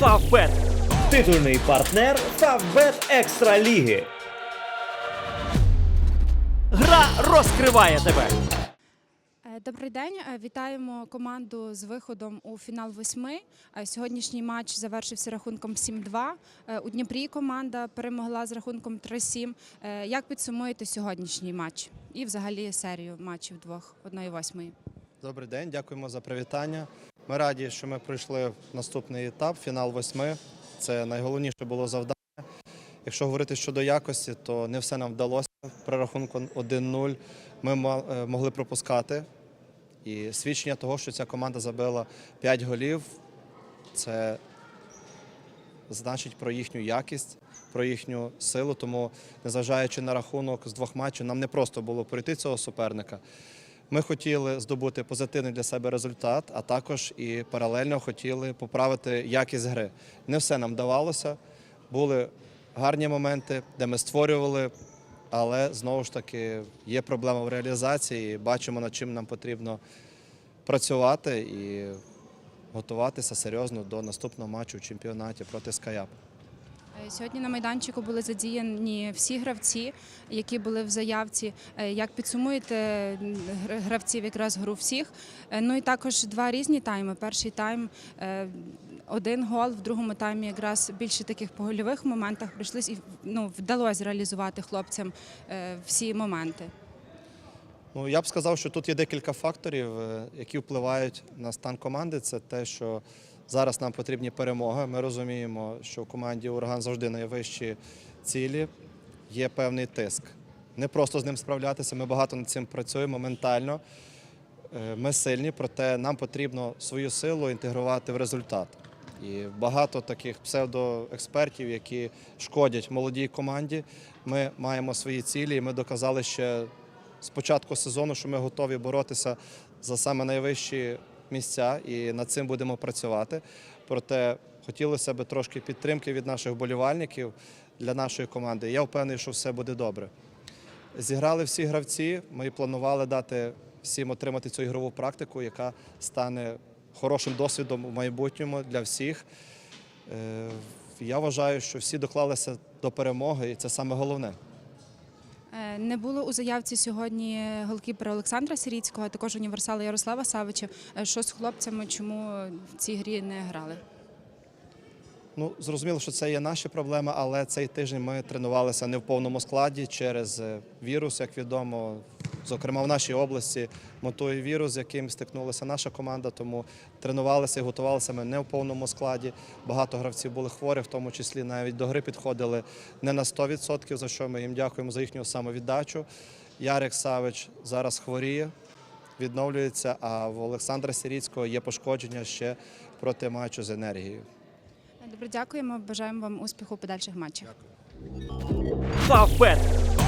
Фавбет. Титульний партнер Фавбет Екстра Ліги. Гра розкриває тебе. Е, Добрий день, Е, вітаємо команду з виходом у фінал восьми. Е, Сьогоднішній матч завершився рахунком 7-2. Е, У Дніпрі команда перемогла з рахунком 3-7. Е, Як підсумуєте сьогоднішній матч і взагалі серію матчів двох одної восьмої? Добрий день, дякуємо за привітання. Ми раді, що ми пройшли в наступний етап, фінал восьми. Це найголовніше було завдання. Якщо говорити щодо якості, то не все нам вдалося. При рахунку 1-0 ми е, могли пропускати. І свідчення того, що ця команда забила 5 голів, це значить про їхню якість, про їхню силу. Тому, незважаючи на рахунок з двох матчів, нам не просто було пройти цього суперника. Ми хотіли здобути позитивний для себе результат, а також і паралельно хотіли поправити якість гри. Не все нам давалося. Були гарні моменти, де ми створювали, але знову ж таки є проблема в реалізації. Бачимо, над чим нам потрібно працювати і готуватися серйозно до наступного матчу в чемпіонаті проти Скаяп. Е, Сьогодні на майданчику були задіяні всі гравці, які були в заявці. Е, Як підсумуєте гравців якраз гру всіх? Е, Ну і також два різні тайми. Перший тайм один гол, в другому таймі якраз більше таких по гольових моментах прийшлось і ну, вдалося реалізувати хлопцям всі моменти. Ну, я б сказав, що тут є декілька факторів, які впливають на стан команди. Це те, що зараз нам потрібні перемоги. Ми розуміємо, що в команді Ураган завжди найвищі цілі, є певний тиск. Не просто з ним справлятися, ми багато над цим працюємо ментально. Е, Ми сильні, проте нам потрібно свою силу інтегрувати в результат. І багато таких псевдоекспертів, які шкодять молодій команді. Ми маємо свої цілі, і ми доказали ще з початку сезону, що ми готові боротися за саме найвищі місця, і над цим будемо працювати. Проте хотілося б трошки підтримки від наших вболівальників для нашої команди. Я впевнений, що все буде добре. Зіграли всі гравці. Ми планували дати всім отримати цю ігрову практику, яка стане хорошим досвідом у майбутньому для всіх. Е, Я вважаю, що всі доклалися до перемоги, і це саме головне. Не було у заявці сьогодні голкіпера Олександра Сиріцького, а також універсала Ярослава Савича. Е, Що з хлопцями, чому в цій грі не грали? Ну, зрозуміло, що це є наші проблеми, але цей тиждень ми тренувалися не в повному складі через е, вірус, як відомо. Зокрема, в нашій області мотує вірус, з яким стикнулася наша команда, тому тренувалися і готувалися ми не в повному складі. Багато гравців були хворі, в тому числі навіть до гри підходили не на 100%, за що ми їм дякуємо за їхню самовіддачу. Ярик Савич зараз хворіє, відновлюється, а в Олександра Сіріцького є пошкодження ще проти матчу з енергією. Добре, дякуємо. Бажаємо вам успіху у подальших матчах. Фавбет.